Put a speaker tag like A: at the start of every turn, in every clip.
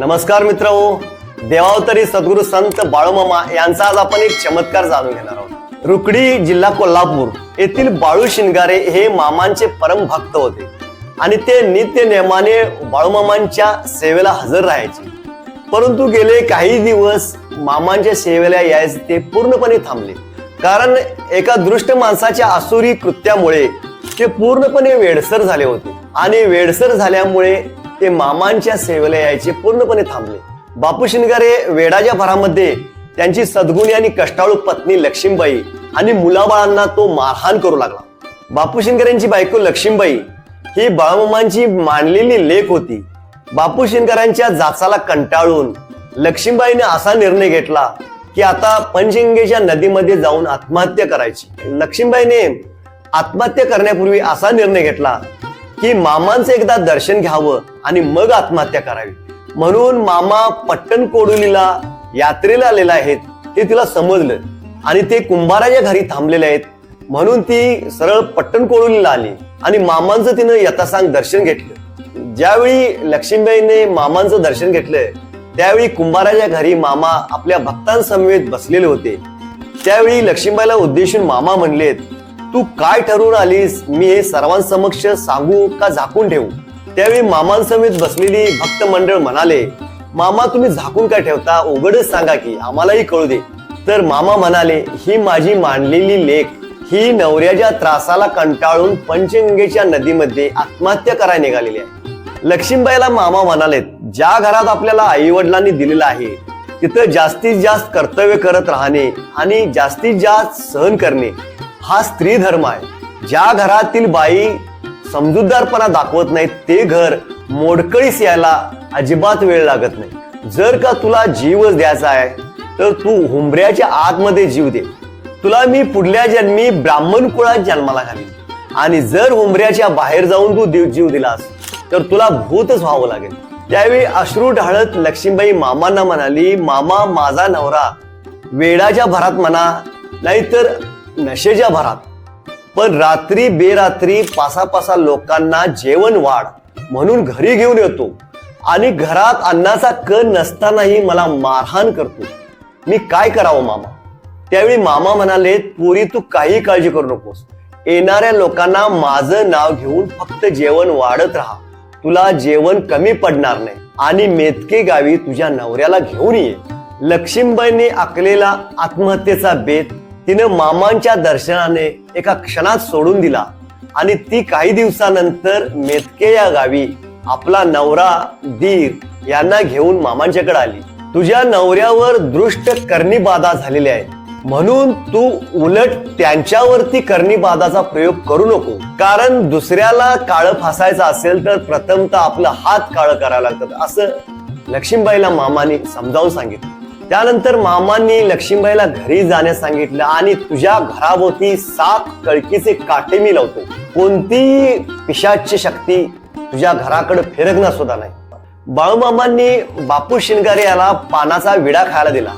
A: नमस्कार मित्र देवावतरी सद्गुरू संत बाळूमामा यांचा आज आपण एक चमत्कार जाणून घेणार आहोत. रुकडी जिल्हा कोल्हापूर येथील बाळू शिंगारे हे मामांचे परम भक्त होते. आणि ते नित्य नेमाने बाळूमामांच्या सेवेला हजर राहायचे. परंतु गेले काही दिवस मामांच्या सेवेला यायचे ते पूर्णपणे थांबले. कारण एका दृष्ट माणसाच्या आसुरी कृत्यामुळे ते पूर्णपणे वेडसर झाले होते. आणि वेडसर झाल्यामुळे ते मामांच्या सेवेला यायचे पूर्णपणे थांबले. बापू शिनगारे वेडाच्या भरामध्ये त्यांची सद्गुणी आणि कष्टाळू पत्नी लक्ष्मीबाई आणि मुलाबाळांना तो मारहाण करू लागला. बापू शिनकरांची बायको लक्ष्मीबाई ही बाळमामांची मानलेली लेख होती. बापू शिनकरांच्या जाचाला कंटाळून लक्ष्मीबाईने असा निर्णय घेतला की आता पंचगंगेच्या नदीमध्ये जाऊन आत्महत्या करायची. लक्ष्मीबाईने आत्महत्या करण्यापूर्वी असा निर्णय घेतला की मामांचं एकदा दर्शन घ्यावं आणि मग आत्महत्या करावी. म्हणून मामा पट्टण कोडुलीला यात्रेला आलेला आहेत हे तिला समजलं. आणि ते कुंभाराच्या घरी थांबलेले आहेत. म्हणून ती सरळ पट्टण कोडुलीला आली आणि मामांचं तिनं यथासांग दर्शन घेतलं. ज्यावेळी लक्ष्मीबाईने मामांचं दर्शन घेतलं त्यावेळी कुंभाराच्या घरी मामा आपल्या भक्तांसमवेत बसलेले होते. त्यावेळी लक्ष्मीबाईला उद्देशून मामा म्हणलेत तू काय ठरवून आलीस? मी हे सर्वांसमक्ष सांगू का झाकून ठेवू? त्यावेळी मामांसमेत बसलेली भक्त मंडळ म्हणाले मामा तुम्ही झाकून काय ठेवता? उघडच सांगा की आम्हालाही कळू दे. तर मामा म्हणाले ही माझी मांडलेली लेख ही नवऱ्याच्या त्रासाला कंटाळून पंचगंगेच्या नदीमध्ये आत्महत्या करायला निघालेली आहे. लक्ष्मीबाईला मामा म्हणालेत ज्या घरात आपल्याला आई वडिलांनी दिलेलं आहे तिथं जास्तीत जास्त कर्तव्य करत राहणे आणि जास्तीत जास्त सहन करणे हा स्त्री धर्म आहे. ज्या घरातील बाई समजूतदारपणा दाखवत नाही ते घर मोडकळीस यायला अजिबात वेळ लागत नाही. जर का तुला जीवच द्यायचा आहे तर तू हुंबऱ्याच्या आतमध्ये जीव दे. तुला मी पुढल्या जन्मी ब्राह्मण कुळात जन्माला घालीन. आणि जर हुंबऱ्याच्या बाहेर जाऊन तू देव जीव दिलास तर तुला भूतच व्हावं लागेल. त्यावेळी अश्रू ढाळत लक्ष्मीबाई मामांना म्हणाली मामा माझा नवरा वेडाच्या भरात म्हणा नाहीतर नशेच्या भरात. पण रात्री बेरात्री पासापासा लोकांना जेवण वाढ म्हणून घरी घेऊन येतो. आणि घरात अन्नाचा कण नसतानाही मला मारहाण करतो. मी काय करावं मामा? त्यावेळी मामा म्हणाले पुरी तू काही काळजी करू नकोस. येणाऱ्या लोकांना माझं नाव घेऊन फक्त जेवण वाढत राहा. तुला जेवण कमी पडणार नाही आणि मेतके गावी तुझ्या नवऱ्याला घेऊन ये. लक्ष्मीबाईंनी आखलेला आत्महत्येचा बेत तिनं मामांच्या दर्शनाने एका क्षणात सोडून दिला. आणि ती काही दिवसानंतर मेतके या गावी आपला नवरा दीर यांना घेऊन मामांच्याकडे आली. तुझ्या नवऱ्यावर दृष्ट करणी बाधा झालेली आहे. म्हणून तू उलट त्यांच्यावरती करणी बाधाचा प्रयोग करू नको. कारण दुसऱ्याला काळ फासायचं असेल तर प्रथमतः आपलं हात काळ करावं लागतात असं लक्ष्मीबाईला मामाने समजावून सांगितलं. त्यानंतर मामांनी लक्ष्मीबाईला घरी जाण्यास सांगितलं आणि तुझ्या घराभोवती सात कळकीचे काटे मी लावतो. कोणती पिशाची शक्ती तुझ्या घराकडे फिरकणार सुद्धा नाही. बाळूमामांनी बापू शिंगारे याला पानाचा विडा खायला दिला.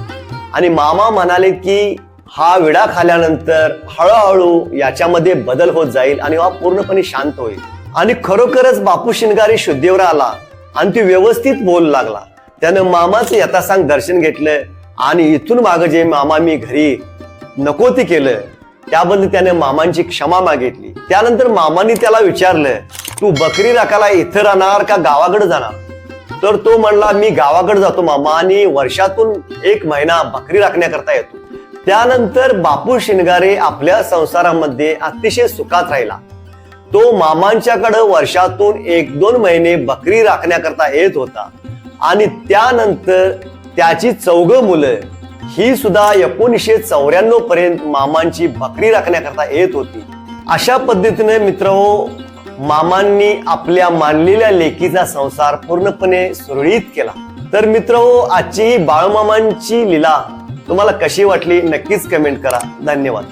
A: आणि मामा म्हणाले की हा विडा खाल्यानंतर हळूहळू याच्यामध्ये बदल होत जाईल आणि हा पूर्णपणे शांत होईल. आणि खरोखरच बापू शिंगारे शुद्धीवर आला आणि ती व्यवस्थित बोलू लागला. त्यानं मामाचं यथासांग दर्शन घेतलं आणि इथून मागं जे मामा मी घरी नको ते केलं त्याबद्दल त्याने मामांची क्षमा मागितली. त्यानंतर मामांनी त्याला विचारलं तू बकरी राखायला इथं राहणार का गावाकडे जाणार? तर तो म्हणला मी गावाकडे जातो मामा आणि वर्षातून एक महिना बकरी राखण्याकरता येतो. त्यानंतर बापू शिंगारे आपल्या संसारामध्ये अतिशय सुखात राहिला. तो मामांच्याकडं वर्षातून एक दोन महिने बकरी राखण्याकरता येत होता. आणि त्यानंतर त्याची चौघ मुलं ही सुद्धा एकोणीसशे चौऱ्याण्णव पर्यंत मामांची बकरी राखण्याकरता येत होती. अशा पद्धतीने मित्र मामांनी आपल्या मानलेल्या लेकीचा संसार पूर्णपणे सुरळीत केला. तर मित्र आजची ही बाळमामांची लीला तुम्हाला कशी वाटली नक्कीच कमेंट करा. धन्यवाद.